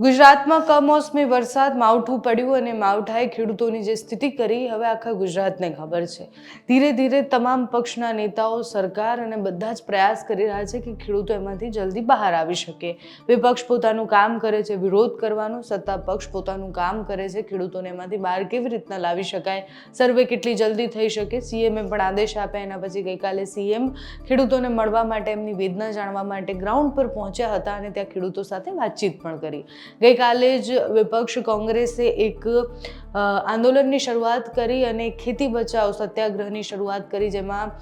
ગુજરાતમાં કમોસમી વરસાદ માવઠું પડ્યું અને માવઠાએ ખેડૂતોની જે સ્થિતિ કરી, હવે આખા ગુજરાતને ખબર છે. ધીરે ધીરે તમામ પક્ષના નેતાઓ, સરકાર અને બધા જ પ્રયાસ કરી રહ્યા છે કે ખેડૂતો એમાંથી જલ્દી બહાર આવી શકે. વિપક્ષ પોતાનું કામ કરે છે, વિરોધ કરવાનું, સત્તા પક્ષ પોતાનું કામ કરે છે, ખેડૂતોને એમાંથી બહાર કેવી રીતના લાવી શકાય? સર્વે કેટલી જલ્દી થઈ શકે? સીએમએ પણ આદેશ આપ્યા, એના પછી ગઈકાલે સીએમ ખેડૂતોને મળવા માટે એમની વેદના જાણવા માટે ગ્રાઉન્ડ પર પહોંચ્યા હતા અને ત્યાં ખેડૂતો સાથે વાતચીત પણ કરી. ગઈકાલે જ વિપક્ષ કોંગ્રેસે એક આંદોલનની શરૂઆત કરી અને ખેતી બચાવ સત્યાગ્રહની શરૂઆત કરી, જેમાં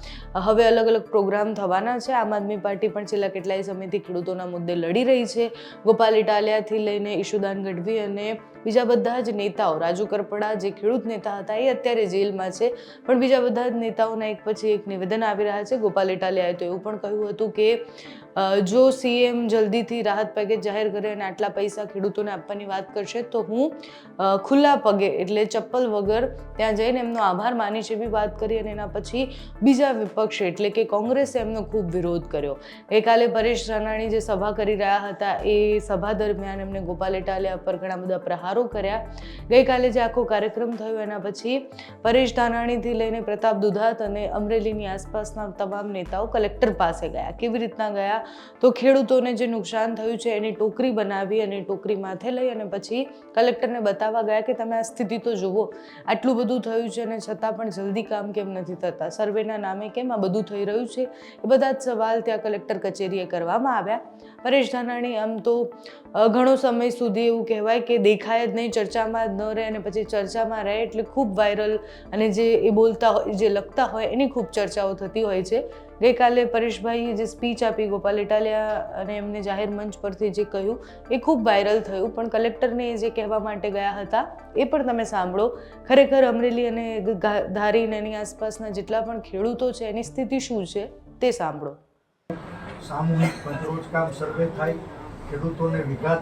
હવે અલગ અલગ પ્રોગ્રામ થવાના છે. આમ આદમી પાર્ટી પણ છેલ્લા કેટલાય સમયથી ખેડૂતોના મુદ્દે લડી રહી છે. ગોપાલ ઇટાલિયાથી લઈને ઈશુદાન ગઢવી અને બીજા બધા જ નેતાઓ, રાજુ કરપડા જે ખેડૂત નેતા હતા એ અત્યારે જેલમાં છે. પણ બીજા બધા જ નેતાઓના એક પછી એક નિવેદન આવી રહ્યા છે. ગોપાલ ઇટાલિયાએ તો એવું પણ કહ્યું હતું કે જો સીએમ જલ્દીથી રાહત પેકેજ જાહેર કરે અને આટલા પૈસા ખેડૂતોને આપવાની વાત કરશે, તો હું ખુલ્લા પગે એટલે ચપ્પલ વગર ત્યાં જઈને એમનો આભાર માની છે એવી વાત કરી અને એના પછી બીજા વિપક્ષે, એટલે કે કોંગ્રેસે એમનો ખૂબ વિરોધ કર્યો. ગઈકાલે પરેશ ધાનાણી જે સભા કરી રહ્યા હતા, એ સભા દરમિયાન એમને ગોપાલ ઇટાલિયા પર ઘણા બધા પ્રહારો કર્યા. ગઈકાલે જે આખો કાર્યક્રમ થયો, એના પછી પરેશ ધાનાણીથી લઈને પ્રતાપ દુધાત અને અમરેલીની આસપાસના તમામ નેતાઓ કલેક્ટર પાસે ગયા. કેવી રીતના ગયા? તો ખેડૂતોને જે નુકસાન થયું છે, એની ટોકરી બનાવી અને ટોકરી માથે લઈ અને પછી કલેક્ટરને બતાવવા ગયા કે તમે આ સ્થિતિ તો જુઓ, આટલું બધું થયું છે અને છતાં પણ જલ્દી કામ કેમ નથી થતા? સર્વેના નામે કેમ આ બધું થઈ રહ્યું છે? એ બધા જ સવાલ ત્યાં કલેક્ટર કચેરીએ કરવામાં આવ્યા. પરેશ ધાનાણી, આમ તો ઘણો સમય સુધી એવું કહેવાય કે દેખાય જ નહીં, ચર્ચામાં જ ન રહે અને પછી ચર્ચામાં રહે એટલે ખૂબ વાયરલ અને જે એ બોલતા હોય, જે લખતા હોય એની ખૂબ ચર્ચાઓ થતી હોય છે. ગઈકાલે પરેશભાઈએ જે સ્પીચ આપી ગોપાલ ઇટાલિયા અને એમને જાહેર મંચ પરથી જે કહ્યું, એ ખૂબ વાયરલ થયું. પણ કલેક્ટરને એ જે કહેવા માટે ગયા હતા, એ પણ તમે સાંભળો. ખરેખર અમરેલી અને ધારીને એની આસપાસના જેટલા પણ ખેડૂતો છે, એની સ્થિતિ શું છે, તે સાંભળો. સામૂહિક પંચરોજ કામ સર્વે થાય. ખેડૂતોને વીઘા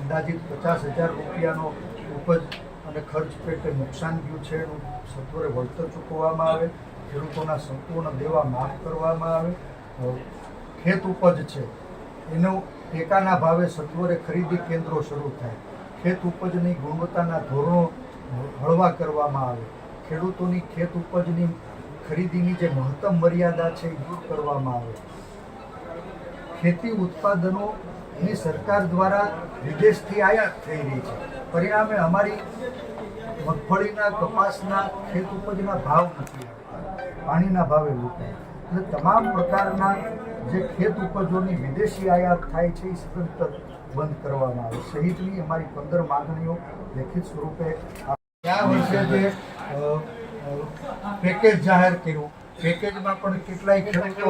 અંદાજિત પચાસ હજાર રૂપિયાનો ઉપજ અને ખર્ચ પેટે નુકસાન થયું છે એનું સત્વરે વળતર ચૂકવવામાં આવે. ખેડૂતોના સંપૂર્ણ દેવા માફ કરવામાં આવે. ખેત ઉપજ છે. એનો ટેકાના ભાવે સત્વરે ખરીદી કેન્દ્રો શરૂ થાય. ખેત ઉપજની ગુણવત્તાના ધોરણો હળવા કરવામાં આવે. ખેડૂતોની ખેત ઉપજની ખરીદીની જે મહત્તમ મર્યાદા છે એ દૂર કરવામાં આવે. ખેતી ઉત્પાદનોની સરકાર દ્વારા વિદેશથી આયાત થઈ રહી છે. પરિણામે અમારી મગફળીના, કપાસના ખેત ઉપજના ભાવ નથી આવતા પાણીના ભાવે લૂંટાય. એટલે તમામ પ્રકારના જે ખેત ઉપજોની વિદેશી આયાત થાય છે એ સતત બંધ કરવામાં આવે. સહિતની અમારી પંદર માંગણીઓ લેખિત સ્વરૂપે ત્યાં ગયા વર્ષે જે પેકેજ જાહેર કર્યું. પેકેજમાં પણ કેટલાય ખેડૂતો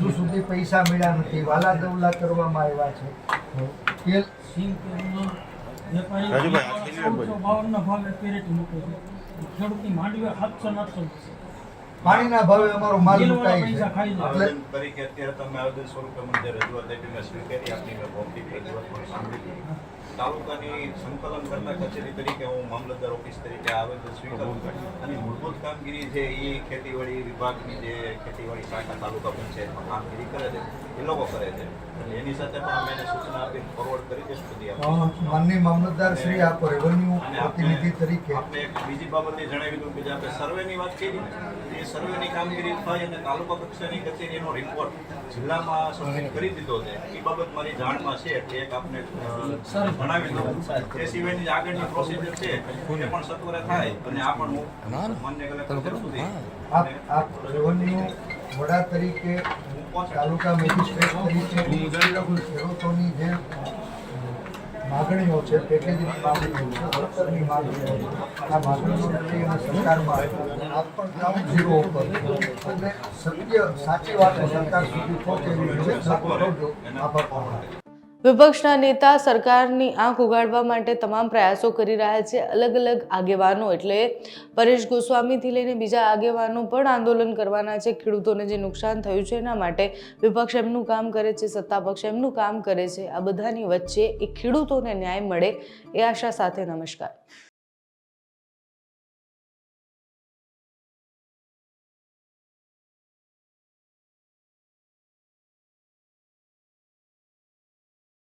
હજુ સુધી પૈસા મળ્યા નથી. વાલા દવલા કરવામાં આવ્યા છે. તેલ ખેડૂતની માંડવી સાતસો નાખસો પાણીના ભાવે અમારો માલ તેલવાળા છે. એટલે તરીકે અત્યારે તમે આવેદન સ્વરૂપે મને રજૂઆત આપી મેં સ્વીકારી આપની મેં મૌખિક રજૂઆત પણ સાંભળી. તાલુકાની સંકલન કરતા કચેરી તરીકે હું મામલતદાર ઓફિસ તરીકે આવેદન સ્વીકારું છું. અને મૂળભૂત કામગીરી છે એ ખેતીવાડી વિભાગની જે ખેતીવાડી શાખા તાલુકા પંચાયતમાં કામગીરી કરે છે એ લોકો કરે છે. એટલે એની સાથે પણ અમે એને સૂચના આપી ફોરવર્ડ કરી દઈશું બધી અ, મામલતદાર શ્રી આપ રેવન્યુ પ્રતિનિધિ તરીકે. આપણે એક બીજી બાબતે જણાવી દઉં કે જે આપણે સર્વેની વાત કરી સર્વેની કામગીરી થાય અને તાલુકા કક્ષાની કચેરીનો રિપોર્ટ જિલ્લામાં સબમિટ કરી દીધો છે. એ બાબત મારી જાણમાં છે એટલે એક આપને જણાવી દઉં. એ સિવાયની આગળની પ્રોસિજર છે એ પણ સત્વરે થાય અને આ પણ હું માન્ય કલેક્ટર સુધી આપ આપ રેવન્યુ વડા તરીકે તાલુકા મેજિસ્ટ્રેટ તરીકે ખેડૂતોની જે માગણીઓ છે પેકેજની માગણીઓ છે વળતરની માગણીઓ છે. આ માગણીઓ લઈ અને સરકારમાં આપ પણ ગ્રાઉન્ડ ઝીરો ઉપર અને સત્ય, સાચી વાત સરકાર સુધી પહોંચે એવી વ્યવસ્થા કરજો આભાર વિપક્ષના નેતા સરકારની આંખ ઉગાડવા માટે તમામ પ્રયાસો કરી રહ્યા છે. અલગ અલગ આગેવાનો એટલે પરેશ ગોસ્વામીથી લઈને બીજા આગેવાનો પણ આંદોલન કરવાના છે. ખેડૂતોને જે નુકસાન થયું છે એના માટે વિપક્ષ એમનું કામ કરે છે, સત્તા પક્ષ એમનું કામ કરે છે. આ બધાની વચ્ચે એ ખેડૂતોને ન્યાય મળે એ આશા સાથે નમસ્કાર.